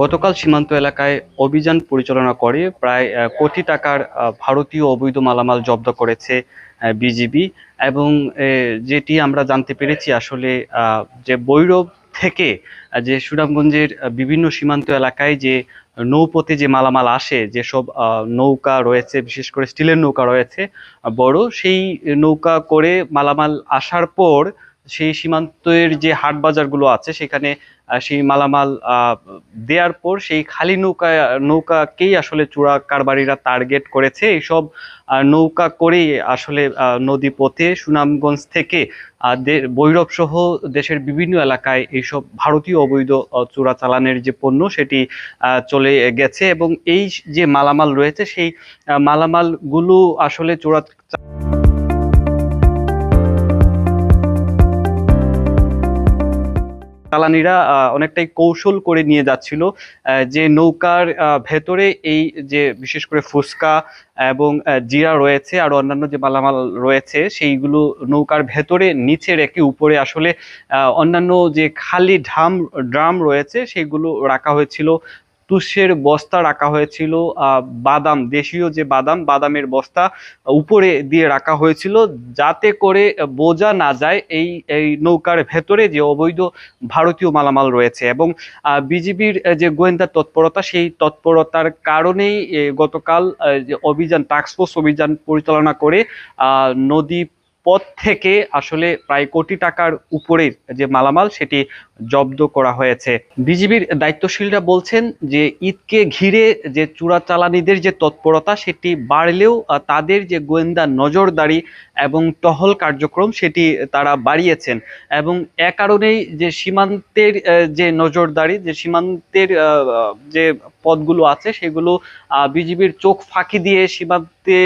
গতকাল সীমান্ত এলাকায় অভিযান পরিচালনা করে। প্রায় কোটি টাকার ভারতীয় অবৈধ মালামাল জব্দ করেছে বিজিবি এবং যেটি আমরা জানতে পেরেছি আসলে যে বৈরব থেকে যে সুনামগঞ্জের বিভিন্ন সীমান্ত এলাকায় যে নৌপথে যে মালামাল আসে যেসব নৌকা রয়েছে, বিশেষ করে স্টিলের নৌকা রয়েছে, বড় সেই নৌকা করে মালামাল আসার পর সেই সীমান্তের যে হাট বাজারগুলো আছে, সেখানে সেই মালামাল দেওয়ার পর সেই খালি নৌকা, নৌকাকেই আসলে চোরা কারবারিরা টার্গেট করেছে। এইসব নৌকা করেই আসলে নদী পথে সুনামগঞ্জ থেকে বৈরব সহ দেশের বিভিন্ন এলাকায় এইসব ভারতীয় অবৈধ চূড়া চালানের যে পণ্য সেটি চলে গেছে এবং এই যে মালামাল রয়েছে, সেই মালামালগুলো আসলে চোরা চালানিরা আহ, অনেকটাই কৌশল করে নিয়ে যাচ্ছিল যে নৌকার ভেতরে এই যে বিশেষ করে ফুসকা এবং জিরা রয়েছে আর অন্যান্য যে মালামাল রয়েছে সেইগুলো নৌকার ভেতরে নিচে রেখে উপরে আসলে অন্যান্য যে খালি ঢাম ড্রাম রয়েছে সেগুলো রাখা হয়েছিল তুষের বস্তা রাখা হয়েছিল বাদাম, দেশীয় যে বাদাম, বাদামের বস্তা উপরে দিয়ে রাখা হয়েছিল যাতে করে বোঝা না যায় এই এই নৌকার ভেতরে যে অবৈধ ভারতীয় মালামাল রয়েছে এবং বিজিবির যে গোয়েন্দা তৎপরতা সেই তৎপরতার কারণেই গতকাল যে অভিযান টাস্কফোর্স অভিযান পরিচালনা করে নদী পথ থেকে আসলে প্রায় কোটি টাকার উপরের যে মালামাল সেটি জব্দ করা হয়েছে। বিজিবির দায়িত্বশীলরা বলছেন যে, ঈদকে ঘিরে যে চোরাচালানিদের যে তৎপরতা সেটি বাড়লেও তাদের যে গোয়েন্দা নজরদারি এবং টহল কার্যক্রম সেটি তারা বাড়িয়েছেন এবং এ কারণেই যে সীমান্তের যে নজরদারি, যে সীমান্তের যে পথগুলো আছে সেগুলো বিজিবির চোখ ফাঁকি দিয়ে সীমান্তে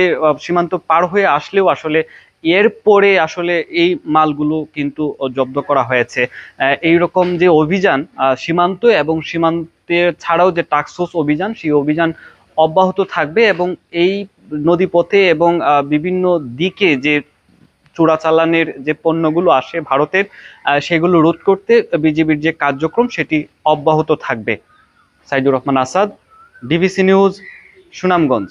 সীমান্ত পার হয়ে আসলেও আসলে এরপরে আসলে এই মালগুলো কিন্তু জব্দ করা হয়েছে। আহ, এইরকম যে অভিযান সীমান্ত এবং সীমান্তের ছাড়াও যে টাক্সোস অভিযান সেই অভিযান অব্যাহত থাকবে এবং এই নদীপথে এবং বিভিন্ন দিকে যে চোরাচালানের যে পণ্যগুলো আসে ভারতের সেগুলো রোধ করতে বিজিবির যে কার্যক্রম সেটি অব্যাহত থাকবে। Saidur Rahman Asad DBC news Sunamganj.